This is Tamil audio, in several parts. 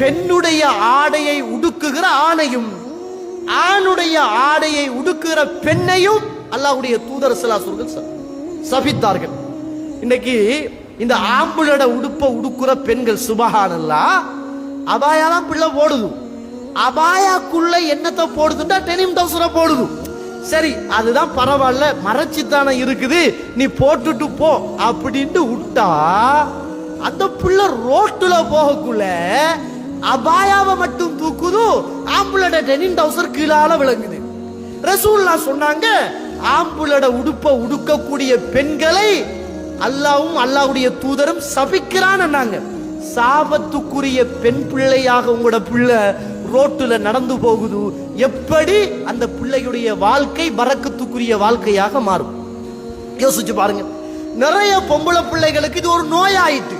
பெண்ணுடைய ஆடையை உடுக்குகிற ஆணையும் ஆணுடைய ஆடையை உடுக்குகிற பெண்ணையும் அல்லாஹுடைய தூதர் சலாசூர்கள் சபித்தார்கள். இன்னைக்கு இந்த ஆம்புலோட உடுப்ப உடுக்குற பெண்கள் சுபஹானல்லா அபாயாலாம் பிள்ளை போடுது. அபாயாக்குள்ள என்னத்தை போடுதுன்னா டெனிம் டவுசரை போடுது. சரி அதுதான் பரவாயில்ல மறைச்சித்தானே இருக்குது. நீ போட்டுட்டு போ அப்படின்ட்டு விட்டா அந்த புள்ள ரோட்டுல போகக்குள்ள அபாயாவை மட்டும் தூக்குது ஆம்புலோட டெனின் டவுசர் கீழால விளங்குது. ரசூல்லா சொன்னாங்க ஆம்புலோட உடுப்ப உடுக்கக்கூடிய பெண்களை அல்லாவும் அல்லாவுடைய தூதரும் சபிக்கிறான்னு சாபத்துக்குரிய பெண் பிள்ளையாக உங்களோட பிள்ளை ரோட்டுல நடந்து போகுது. எப்படி? அந்த பிள்ளையுடைய வாழ்க்கை வரக்கத்துக்குரிய வாழ்க்கையாக மாறும். யோசிச்சு பாருங்க. நிறைய பொம்பளை பிள்ளைகளுக்கு இது ஒரு நோயாயிட்டு.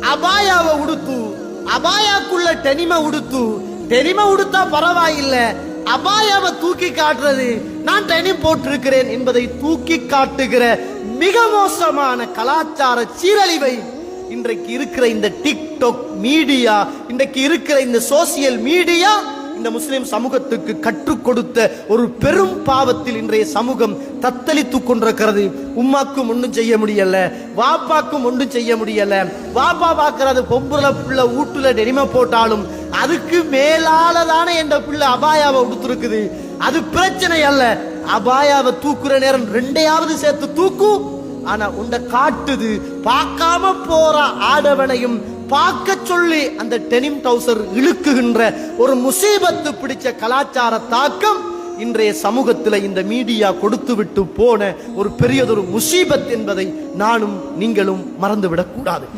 அபாயாவை உடுத்து அபாயாக்குள்ள டெனிமை உடுத்து டெனிமை உடுத்தா பரவாயில்லை. அபாயாவை தூக்கி காட்டுறது நான் டெனிம் போட்டிருக்கிறேன் என்பதை தூக்கி காட்டுகிற மிக மோசமான கலாச்சார சீரழிவை இன்றைக்கு இருக்கிற இந்த டிக்டாக் மீடியா இன்றைக்கு இருக்கிற இந்த சோசியல் மீடியா இந்த முஸ்லிம் சமூகத்துக்கு கற்றுக் கொடுத்த ஒரு பெரும் பாவத்தில் இன்றைய சமூகம் தத்தளித்துக் கொண்டிருக்கிறது. உம்மாக்கும் ஒன்றும் செய்ய முடியல வாப்பாக்கும் ஒன்றும் செய்ய முடியல. வாப்பா பார்க்கறது பொம்புல புள்ள ஊட்டுல டெனிம போட்டாலும் அதுக்கு மேலாலதானே என்ற பிள்ளை அபாயாவை உடுத்திருக்குது. அது பிரச்சனை அல்ல. அபாயாவை தூக்குற நேரம் ரெண்டையாவது சேர்த்து தூக்கும் ஆனா உண்ட காட்டுது. பார்க்காம போற ஆடவனையும் பார்க்க சொல்லி அந்த டெனிம் டவுசர் இழுக்குகின்ற ஒரு முசீபத்து பிடிச்ச கலாச்சார தாக்கம் இன்றைய சமூகத்தில் இந்த மீடியா கொடுத்து விட்டு போன ஒரு பெரியதொரு முசீபத் என்பதை நானும் நீங்களும் மறந்துவிடக் கூடாது